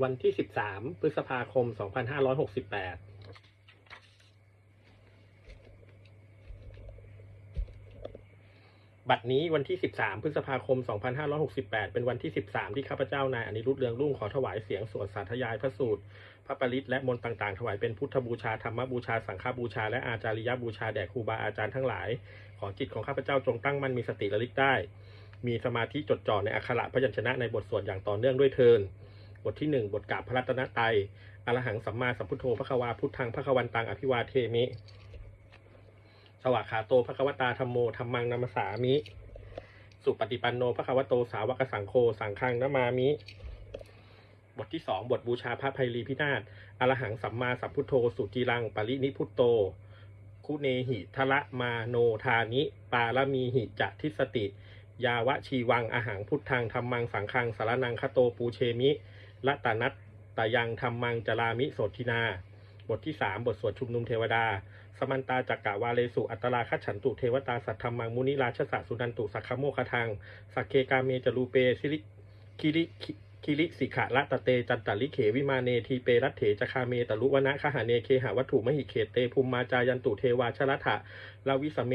วันที่ 13 พฤษภาคม 2568บัดนี้วันที่ 13 พฤษภาคม 2568 เป็นวันที่ 13 ที่ข้าพเจ้านายอนิรุตเรืองรุ่งขอถวายเสียงสวดสาธยายพระสูตร พระปริตและมนต์ต่างๆ ถวายเป็นพุทธบูชาธรรมบูชาสังฆบูชา และอาจาริยบูชาแด่ครูบาอาจารย์ทั้งหลาย ขอจิตของข้าพเจ้าจงตั้งมั่นมีสติระลึกได้ มีสมาธิจดจ่อในอักขระพยัญชนะในบทสวดอย่างต่อเนื่องด้วยเทิน บทที่ 1 บทกาบพระรัตนตรัยอรหังสัมมาสัมพุทโธพระควาพุทธังพระควันตังอภิวาเทมิ สวากขาโตพระควตาธรรมโมธรรมังนัมสสามิ สุปฏิปันโนพระควโตสาวกสังโฆสังฆังนามามิ บทที่2บทบูชาพระภัยรีพินาศอรหังสัมมาสัมพุทโธ สุจีรังปรินิพุตโต คุเนหิทละมาโนทานิ ปาลมีหิจะทิสติ ยาวะชีวังอาหารพุทธังธรรมังสังฆังสารนังคโตปูเชมิ ละตานัตตายังธรรมังจรามิโสทินา บทที่ 3 บทสวดชุมนุมเทวดา สมันตาจักกะวาเลสุอัตตราคัจฉันตุเทวตาสัทธรรมังมุนิราชสะสุนันตุสักขโมคทังสักเคกาเมจรูเปสิริคิริคิริสิขะละตะเตจันตลิเขวิมาเนทีเปรัตเถจคาเมตลุวนะคหาเนเคหาวัตถุมหิเขตเตภูมิมาจายันตุเทวาชรัฐะลาวิสเม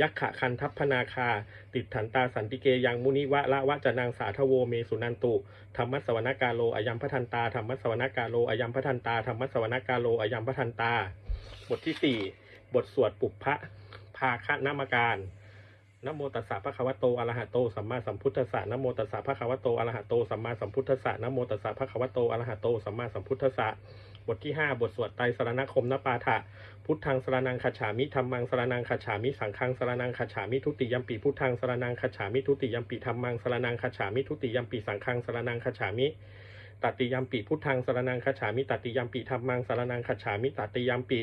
ยักขะคันทัพพนาคา ติดถันตาสันติเกยังมุนิวะละวะจะนางสาทโวเมสุนันตุธรรมสวนกาโลอายัมพทันตาธรรมสวนกาโลอายัมพทันตาธรรมสวนกาโลอายัมพทันตา บทที่สี่บทสวดปุพพะภาคะนามการ นโมตัสสะภะคะวะโตอะระหะโตสัมมาสัมพุทธัสสะนโมตัสสะภะคะวะโตอะระหะโตสัมมาสัมพุทธัสสะนโมตัสสะภะคะวะโตอะระหะโตสัมมาสัมพุทธัสสะบทที่ห้าบทสวดไตรสรณคมนปาฐะพุทธังสรนังคัจฉามิธรรมังสรนังคัจฉามิสังฆังสรนังคัจฉามิทุติยัมปีพุทธังสรนังคัจฉามิทุติยัมปีธรรมังสรนังคัจฉามิทุติยัมปีสังฆังสรนังคัจฉามิตติยัมปีพุทธังสรนังคัจฉามิตติยัมปีธรรมังสรนังคัจฉามิตติยัมปี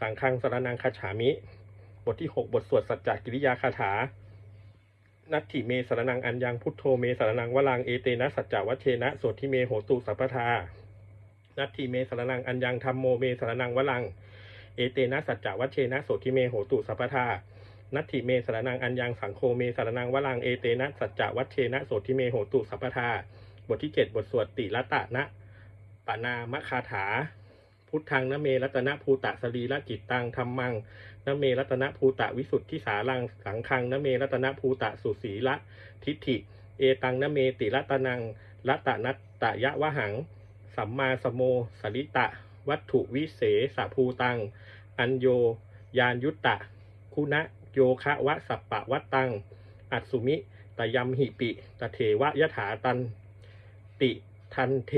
สังฆังสรนังคัจฉามิ บทที่หกบทสวดสัจจกิริยาคาถา นัตถิเมสารนังอัญญังพุทโธเมสารนังวลังเอเตนะสัจจวัชเชนะโสทิเมโหตุสัพพทา นัตถิเมสารนังอัญญังธรรมโมเมสารนังวลัง เอเตนะสัจจวัชเชนะโสทิเมโหตุสัพพทา นัตถิเมสารนังอัญญังสังโฆเมสารนังวลังเอเตนะสัจจวัชเชนะโสทิเมโหตุสัพพทา บทที่ 7 บทสวดติละตะนะปนามคาถา พุทธังนะเมรัตนะภูตะสรีละจิตตังธรรมัง นเมรัตนภูตะวิสุทธิสารังสังคังนเมรัตนภูตะสุสีละทิฏฐิ เอตังนเมติรัตนังรัตนัตตยะวะหัง สัมมาสโมสริตะ วัตถุวิเศษภูตัง อัญโย ยานยุตตะ คุณะโยคะวะสัปปะวัตตัง อัตสุมิตยมหิปิตเถวะยถาตัน ติทันเท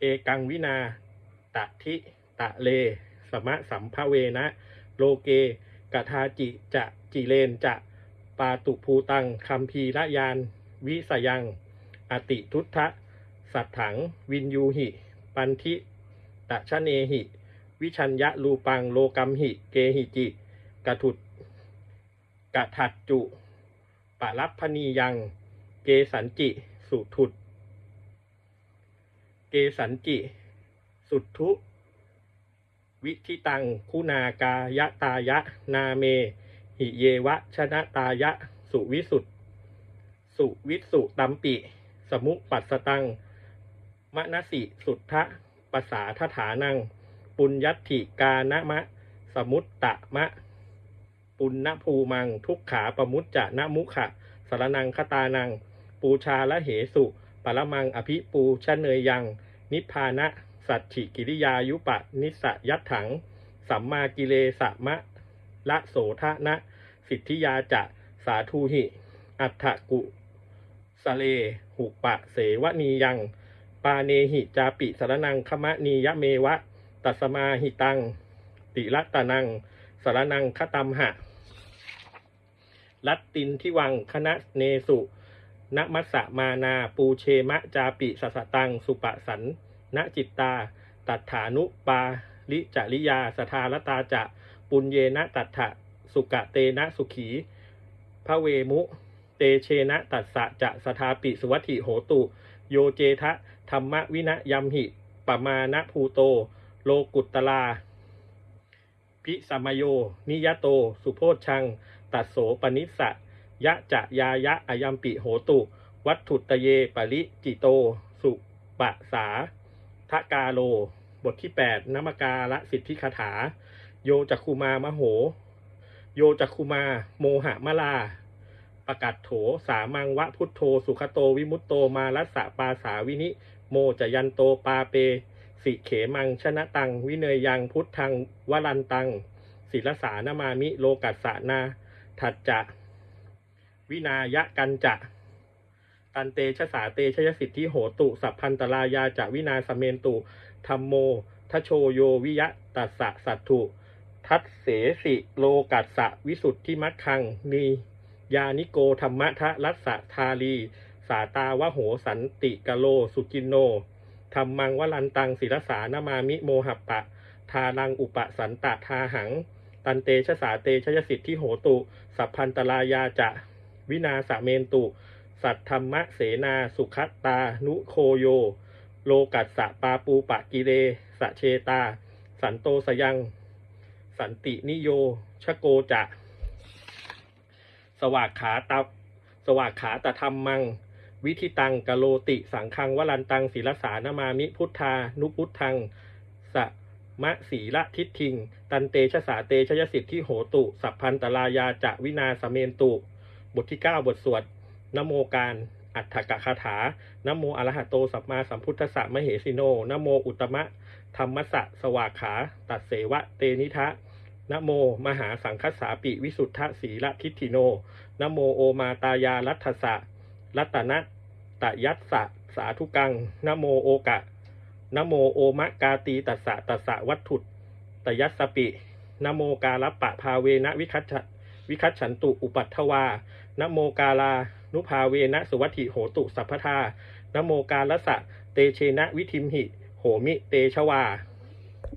เอกังวินาตะทิตะเล สมะสัมภเวนะโลเกกทาจิจะจิเลนจะปาตุภูตังคัมภีระยาน วิสยัง อติทุทธะสัตถัง วินยูหิ ปันทิตะชะเนหิ วิชัญญะรูปังโลกัมหิ เกหิจิกะถุดกะถัดจุปะรับพนียัง เกสันจิ สุถุด เกสันจิ สุทุ วิธิตัง คุณากายะตายะ นาเม หิเยวะ ชนะตายะ สุวิสุทสุวิสุตัมปิ สมุปัสตัง มณสิ สุทธะปสาทฐานัง ปุญญัติกานะมะ สมุตตะมะ ปุณณภูมัง ทุกขาปมุจจะนะมุขะสารนังคตานัง ปูชาละเหสุ ปรมังอภิปูชะเนยยัง นิพพานะ สัจฉิกิริยายุปะนิสยัตถัง สัมมากิเลสะมะละโสทะนะ สิทธิยาจะสาธุหิ อัฏฐกุสเล หุปะเสวนียัง ปาเนหิจาปิสารนังคมะนียะเมวะ ตัสมาหิตัง ติรัตนังสารนังคตัมหะลัตตินทิวังคณะเนสุนมัสสะมานาปูเชมะจาปิสสตัง สุปะสัน นจิตตา ตัฏฐานุปาลิจริยาสทารตาจะปุญเยนะตัฏฐะสุกะเตนะสุขีพระเวมุ เตเชนะตัสสะจะสทาปิสุวัติโหตุ โยเจทะธรรมวินะยัมหิปมาณภูโต โลกุตตลา พิสัมมโย นิยโต สุโพชัง ตัสโสปนิสสะยะจะยายะอายัมปิโหตุ วัตถุตเยปริจิโต สุปะสา ทะกาโล บทที่ 8นมกาละสิทธิคาถา โยจักคุมามโห โยจักคุมา โมหะมลา ประกัดโถ สามังวะพุทโธ สุขโตวิมุตโตมาลัสสะปาสาวินิ โมจยันโตปาเป สิเขมังชนะตัง วิเนยยังพุทธังวรันตังศิลสานามามิ โลกัสสะนาทัจจะ วินายะกันจะ ตันเตชะสาเตชยสิทธิโหตุ สัพพันตรายาจะวินาสเมนตุธรรมโมทโชโยวิยะตัสสะสัตถุ ทัตเสสิโลกัสสะวิสุทธิมัคคังนียานิโกธรรมะทะรัสสะทาลี สาตาวะโหสันติกะโลสุกินโนธรรมังวลันตังศิรสานามามิโมหัปปะ ทารังอุปสันตะทาหัง ตันเตชะสาเตชยสิทธิโหตุ สัพพันตรายาจะ วินาสเมนตุ สัทธรรมะเสนาสุขตานุโคโย โลกัสสะปาปูปะกิเลสะเชตา สันโตสยัง สันตินิโยชโกจะ สวากขาตาสวากขาตธรรมมัง วิธิตังกะโลติสังคังวลันตังศิลสานามามิพุทธานุพุทธังสะมะสีละทิทิง ตันเตชะสาเตชยสิทธิโหตุ สัพพันตรายาจะวินาสเมนตุ บทที่ 9 บทสวด นโมการอัฏฐกะคาถานโมอระหะโตสัมมาสัมพุทธสสะมเหสิโนนโมอุตมะธรรมสะสวากขา ตัดเสวะเตนิทะนโม มหาสังคัสสาปิวิสุทธสีละทิฏฐิโนนโมโอมาตายารัตสะรัตนะตยัสสะสาธุกังนโมโอกะนโมโอมะกาตีตัสสะตัสสะวัตถุตยัสสปินโมกาลปะภาเวนะวิคัตชะ วิคัตฉันตุอุปัตถวานโมกาลา นุภาเวนะสุวัติโหตุสัพพทานโมกาลสะ เตเชนะวิทิมหิ โหมิเตชวา